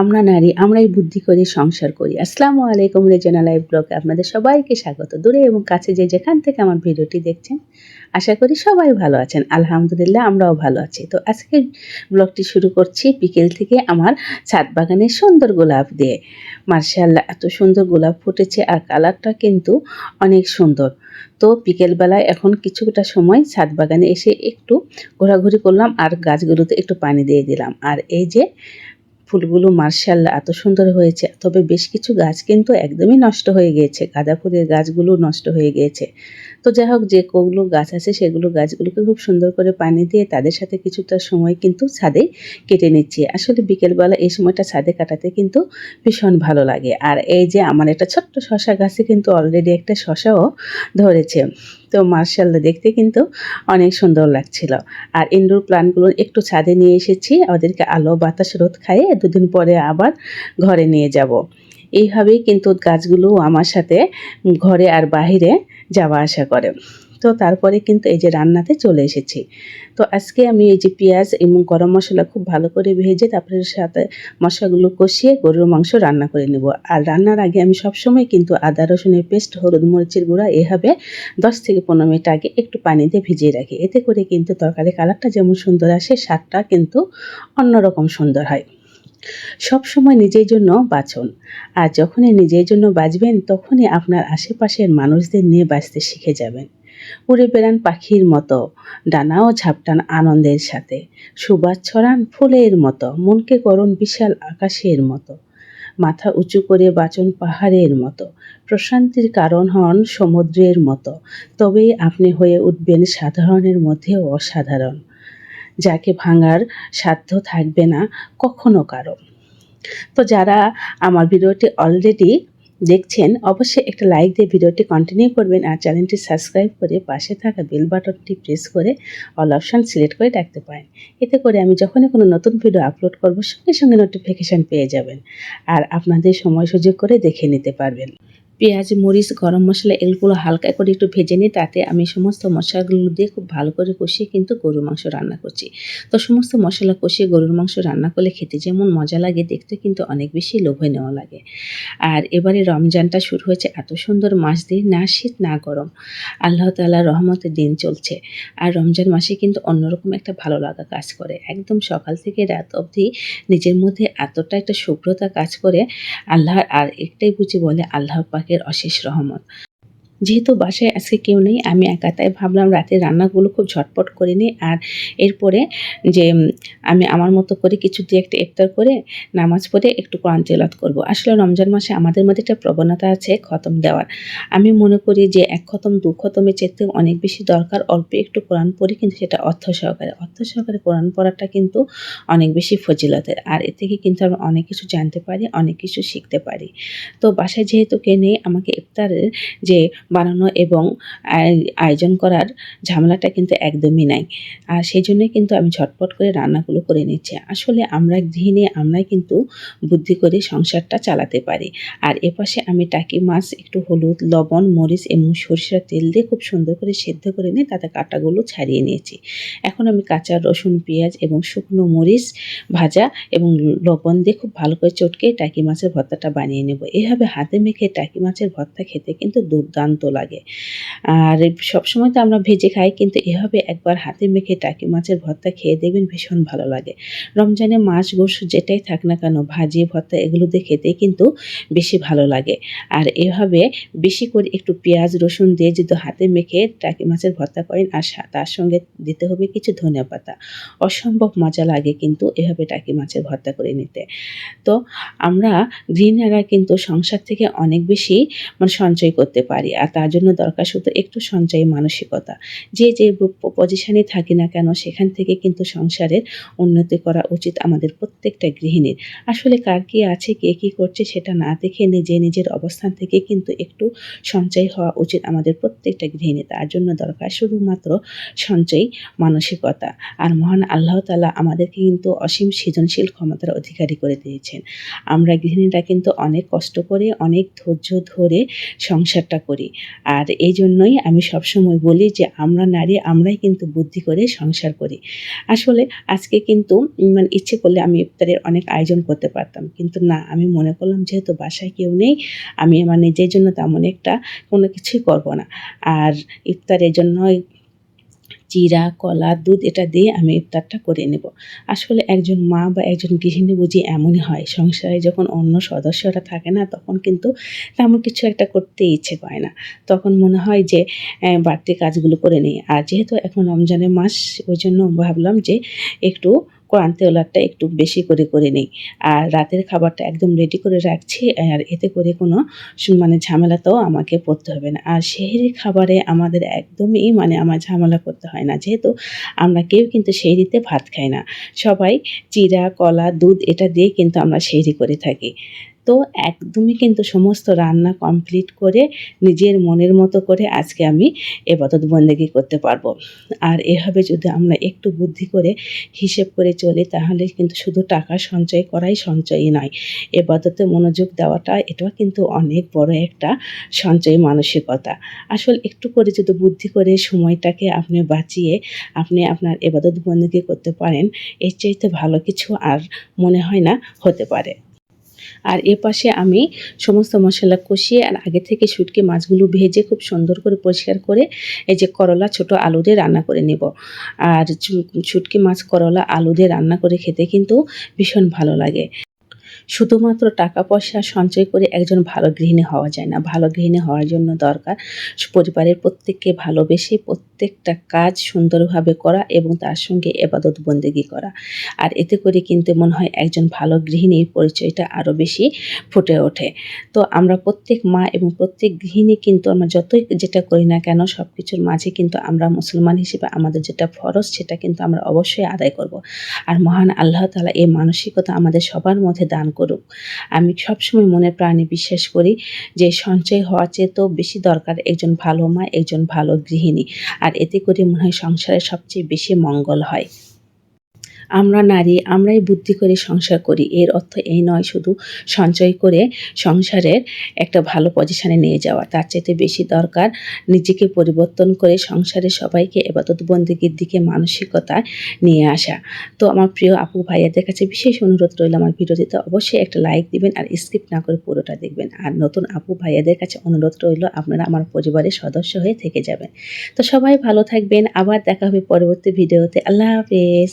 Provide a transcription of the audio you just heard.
আমরা নারী, আমরাই বুদ্ধি করে, সংসার করি। আসসালামু আলাইকুম রেজনা লাইভ ব্লগে আপনাদের সবাইকে স্বাগত। দূরে এবং কাছে যে যেখান থেকে আমার ভিডিওটি দেখছেন, আশা করি সবাই ভালো আছেন। আলহামদুলিল্লাহ, আমরাও ভালো আছি। তো আজকে ব্লগটি শুরু করছি বিকেল থেকে আমার ছাদ বাগানের সুন্দর গোলাপ দিয়ে। মার্শাল্লাহ, এত সুন্দর গোলাপ ফুটেছে আর কালারটা কিন্তু অনেক সুন্দর। তো বিকেলবেলায় এখন কিছুটা সময় ছাদ বাগানে এসে একটু ঘোরাঘুরি করলাম আর গাছগুলোতে একটু পানি দিয়ে দিলাম। আর এই যে ফুলগুলো মার্শাল্লাহ এত সুন্দর হয়েছে। তবে বেশ কিছু গাছ কিন্তু একদমই নষ্ট হয়ে গিয়েছে। গাঁদা ফুলের গাছগুলো নষ্ট হয়ে গিয়েছে। তো যাই হোক, যে কোগুলো গাছ আছে, সেগুলো গাছগুলোকে খুব সুন্দর করে পানি দিয়ে তাদের সাথে কিছুটা সময় কিন্তু ছাদে কেটে নিচ্ছি। আসলে বিকেলবেলা এই সময়টা ছাদে কাটাতে কিন্তু ভীষণ ভালো লাগে। আর এই যে আমার একটা ছোট্ট শশা গাছে কিন্তু অলরেডি একটা শশাও ধরেছে। তো মার্শাল্লাহ, দেখতে কিন্তু অনেক সুন্দর লাগছিল। আর ইনডোর প্লান্টগুলো একটু ছাদে নিয়ে এসেছি, ওদেরকে আলো বাতাস রোদ খাইয়ে দুদিন পরে আবার ঘরে নিয়ে যাব। এইভাবেই কিন্তু গাছগুলো আমার সাথে ঘরে আর বাহিরে যাওয়া আসা করে। তো তারপরে কিন্তু এই যে রান্নাতে চলে এসেছি। তো আজকে আমি এই যে পেঁয়াজ এবং গরম মশলা খুব ভালো করে ভেজে তারপরে সাথে মশলাগুলো কষিয়ে গরুর মাংস রান্না করে নেব। আর রান্নার আগে আমি সবসময় কিন্তু আদা, রসুনের পেস্ট, হলুদ মরিচের গুঁড়া এভাবে দশ থেকে পনেরো মিনিট আগে একটু পানি দিয়ে ভিজিয়ে রাখি। এতে করে কিন্তু তরকারি কালারটা যেমন সুন্দর আসে, স্বাদটা কিন্তু অন্যরকম সুন্দর হয়। সব সময় নিজের জন্য বাঁচুন। আর যখনই নিজের জন্য বাঁচবেন, তখনই আপনার আশেপাশের মানুষদের নিয়ে বাঁচতে শিখে যাবেন। উড়ে বেড়ান পাখির মতো ডানাও ঝাপটান আনন্দের সাথে। সুবাস ছড়ান ফুলের মতো, মনকে করুন বিশাল আকাশের মতো। মাথা উঁচু করে বাঁচুন পাহাড়ের মতো। প্রশান্তির কারণ হন সমুদ্রের মতো। তবেই আপনি হয়ে উঠবেন সাধারণের মধ্যে অসাধারণ। যাকে ভাঙার সাধ্য থাকবে না কখনো কারও। তো যারা আমার ভিডিওটি অলরেডি দেখছেন, অবশ্যই একটা লাইক দিয়ে ভিডিওটি কন্টিনিউ করবেন আর চ্যানেলটি সাবস্ক্রাইব করে পাশে থাকা বেল বাটনটি প্রেস করে অল অপশান সিলেক্ট করে রাখতে পারেন। এতে করে আমি যখনই কোনো নতুন ভিডিও আপলোড করব, সঙ্গে সঙ্গে নোটিফিকেশান পেয়ে যাবেন আর আপনাদের সময় সুযোগ করে দেখে নিতে পারবেন। পেঁয়াজ, মরিচ, গরম মশলা এগুলো হালকা করে একটু ভেজে নিই তাতে আমি সমস্ত মশলাগুলো দিয়ে খুব ভালো করে কষিয়ে কিন্তু গরুর মাংস রান্না করছি। তো সমস্ত মশলা কষিয়ে গরুর মাংস রান্না করলে খেতে যেমন মজা লাগে, দেখতে কিন্তু অনেক বেশি লোভে নেওয়া লাগে। আর এবারে রমজানটা শুরু হয়েছে এত সুন্দর মাস দিয়ে, না শীত, না গরম। আল্লাহ তাল্লাহ রহমতের দিন চলছে। আর রমজান মাসে কিন্তু অন্যরকম একটা ভালো লাগা কাজ করে। একদম সকাল থেকে রাত অবধি নিজের মধ্যে এতটা একটা শুভ্রতা কাজ করে, আল্লাহ আর একটাই বুঝি বলে, আল্লাহ পাক পাকের অশেষ রহমত। যেহেতু বাসায় আজকে কেউ নেই, আমি একা, তাই ভাবলাম রাতের রান্নাগুলো খুব ঝটপট করে নিই আর এরপরে যে আমি আমার মতো করে কিছু দিয়ে একটা ইফতার করে নামাজ পড়ে একটু কোরআন তেলাত করব। আসলে রমজান মাসে আমাদের মধ্যে একটা প্রবণতা আছে খতম দেওয়ার। আমি মনে করি যে, এক খতম, দু খতমের চেতে অনেক বেশি দরকার অল্প একটু কোরআন পড়ি, কিন্তু সেটা অর্থ সহকারে। অর্থ সহকারে কোরআন পড়াটা কিন্তু অনেক বেশি ফজিলতের। আর এ থেকে কিন্তু আমরা অনেক কিছু জানতে পারি, অনেক কিছু শিখতে পারি। তো বাসায় যেহেতু কে নেই, আমাকে ইফতারের যে বানানো এবং আয়োজন করার ঝামেলাটা কিন্তু একদমই নাই। আর সেই জন্যই কিন্তু আমি ঝটপট করে রান্নাগুলো করে নিচ্ছি। আসলে আমরা গৃহিণী, আমরাই কিন্তু বুদ্ধি করে সংসারটা চালাতে পারি। আর এপাশে আমি টাকি মাছ, একটু হলুদ, লবণ, মরিচ এবং সরিষার তেল দিয়ে খুব সুন্দর করে সেদ্ধ করে নিয়ে তাতে কাটাগুলো ছাড়িয়ে নিয়েছি। এখন আমি কাঁচা রসুন, পেঁয়াজ এবং শুকনো মরিচ ভাজা এবং লবণ দিয়ে খুব ভালো করে চটকে টাকি মাছের ভর্তাটা বানিয়ে নেব। এভাবে হাতে মেখে টাকি মাছের ভর্তা খেতে কিন্তু দুর্দান্ত দুর্দান্ত লাগে আর সবসময় তো আমরা ভেজে খাই, কিন্তু এভাবে একবার হাতে মেখে টাকি মাছের ভর্তা খেয়ে দেখবেন ভীষণ ভালো লাগে। রমজানে মাছ গোস যেটাই থাক না কেন, ভাজি, ভর্তা এগুলো দিয়ে খেতে কিন্তু বেশি ভালো লাগে। আর এভাবে বেশি করে একটু পেঁয়াজ, রসুন দিয়ে যদি হাতে মেখে টাকি মাছের ভর্তা করেন, আর তার সঙ্গে দিতে হবে কিছু ধনে পাতা। অসম্ভব মজা লাগে কিন্তু এভাবে টাকি মাছের ভর্তা করে নিতে। তো আমরা গৃহিণীরা কিন্তু সংসার থেকে অনেক বেশি মানে সঞ্চয় করতে পারি, আর তার জন্য দরকার শুধু একটু সঞ্চয়ী মানসিকতা। যে যে পজিশনে থাকি না কেন, সেখান থেকে কিন্তু সংসারের উন্নতি করা উচিত আমাদের প্রত্যেকটা গৃহিণীর। আসলে কার কি আছে, কে কী করছে, সেটা না দেখে নিজে নিজের অবস্থান থেকে কিন্তু একটু সঞ্চয় হওয়া উচিত আমাদের প্রত্যেকটা গৃহিণী। তার জন্য দরকার শুধুমাত্র সঞ্চয়ী মানসিকতা। আর মহান আল্লাহ তালা আমাদেরকে কিন্তু অসীম সৃজনশীল ক্ষমতার অধিকারী করে দিয়েছেন। আমরা গৃহিণীরা কিন্তু অনেক কষ্ট করে, অনেক ধৈর্য ধরে সংসারটা করি। আর এই জন্যই আমি সবসময় বলি যে আমরা নারী, আমরাই কিন্তু বুদ্ধি করে সংসার করি। আসলে আজকে কিন্তু মানে ইচ্ছে করলে আমি ইফতারের অনেক আয়োজন করতে পারতাম। কিন্তু না, আমি মনে করলাম যেহেতু বাসায় কেউ নেই, আমি আমার নিজের জন্য তেমন একটা কোনো কিছুই করব না। আর ইফতারের জন্য চিরা কলা, দুধ এটা দিয়ে আমি ইফতারটা করে নেব। আসলে একজন মা বা একজন গৃহিণী বুঝি এমনই হয়। সংসারে যখন অন্য সদস্যরা থাকে না, তখন কিন্তু তেমন কিছু একটা করতে ইচ্ছে করে না। তখন মনে হয় যে বাড়তি কাজগুলো করে নিই। আর যেহেতু এখন রমজানের মাস, ওই জন্য ভাবলাম যে, একটু কোরআন তেলারটা একটু বেশি করে করে নিই। আর রাতের খাবারটা একদম রেডি করে রাখছি, আর এতে করে কোনো মানে ঝামেলাতেও আমাকে পড়তে হবে না। আর শেহরি খাবারে আমাদের একদমই মানে আমার ঝামেলা করতে হয় না। যেহেতু আমরা কেউ কিন্তু শেহরিতে ভাত খাই না। সবাই চিরা, কলা, দুধ এটা দিয়ে কিন্তু আমরা শেহরি করে থাকি। তো একদমই কিন্তু সমস্ত রান্না কমপ্লিট করে নিজের মনের মতো করে আজকে আমি এবাদত বন্দেগি করতে পারব। আর এভাবে যদি আমরা একটু বুদ্ধি করে হিসেব করে চলি, তাহলে কিন্তু শুধু টাকা সঞ্চয় করাই সঞ্চয়ই নয়। এবাদতে মনোযোগ দেওয়াটা, এটাও কিন্তু অনেক বড় একটা সঞ্চয় মানসিকতা। আসল একটু করে যদি বুদ্ধি করে সময়টাকে আপনি বাঁচিয়ে আপনি আপনার এবাদত বন্দেগি করতে পারেন, এর চাইতে ভালো কিছু আর মনে হয় না হতে পারে। আর এ পাশে আমি সমস্ত মশলা কষিয়ে আর আগে থেকে শুটকি মাছগুলো ভেজে খুব সুন্দর করে পরিষ্কার করে এই যে করলা ছোট আলু দিয়ে রান্না করে নেব। আর শুটকি মাছ করলা আলু দিয়ে রান্না করে খেতে কিন্তু ভীষণ ভালো লাগে। শুধুমাত্র টাকা পয়সা সঞ্চয় করে একজন ভালো গৃহিণী হওয়া যায় না। ভালো গৃহিণী হওয়ার জন্য দরকার পরিবারের প্রত্যেককে ভালোবেসে প্রত্যেকটা কাজ সুন্দরভাবে করা এবং তার সঙ্গে এবাদত বন্দেগি করা। আর এতে করে কিন্তু মনে হয় একজন ভালো গৃহিণীর পরিচয়টা আরও বেশি ফুটে ওঠে। তো আমরা প্রত্যেক মা এবং প্রত্যেক গৃহিণী কিন্তু আমরা যতই যেটা করি না কেন সব কিছুর মাঝে কিন্তু আমরা মুসলমান হিসেবে আমাদের যেটা ফরজ সেটা কিন্তু আমরা অবশ্যই আদায় করব। আর মহান আল্লাহ তালা এই মানসিকতা আমাদের সবার মধ্যে দান করুক। আমি সবসময় মনের প্রাণে বিশ্বাস করি যে সঞ্চয় হওয়া চেয়ে তো বেশি দরকার একজন ভালো মা, একজন ভালো গৃহিণী। আর এতে করে মনে হয় সংসারে সবচেয়ে বেশি মঙ্গল হয়। আমরা নারী, আমরাই বুদ্ধি করে সংসার করি। এর অর্থ এই নয় শুধু সঞ্চয় করে সংসারের একটা ভালো পজিশনে নিয়ে যাওয়া। তার চাইতে বেশি দরকার নিজেকে পরিবর্তন করে সংসারে সবাইকে এবাদত বন্দীগীর দিকে মানসিকতায় নিয়ে আসা। তো আমার প্রিয় আপু ভাইয়াদের কাছে বিশেষ অনুরোধ রইল আমার ভিডিওটিতে অবশ্যই একটা লাইক দিবেন আর স্কিপ না করে পুরোটা দেখবেন। আর নতুন আপু ভাইয়াদের কাছে অনুরোধ রইল, আপনারা আমার পরিবারের সদস্য হয়ে থেকে যাবেন। তো সবাই ভালো থাকবেন। আবার দেখা হবে পরবর্তী ভিডিওতে। আল্লাহ হাফেজ।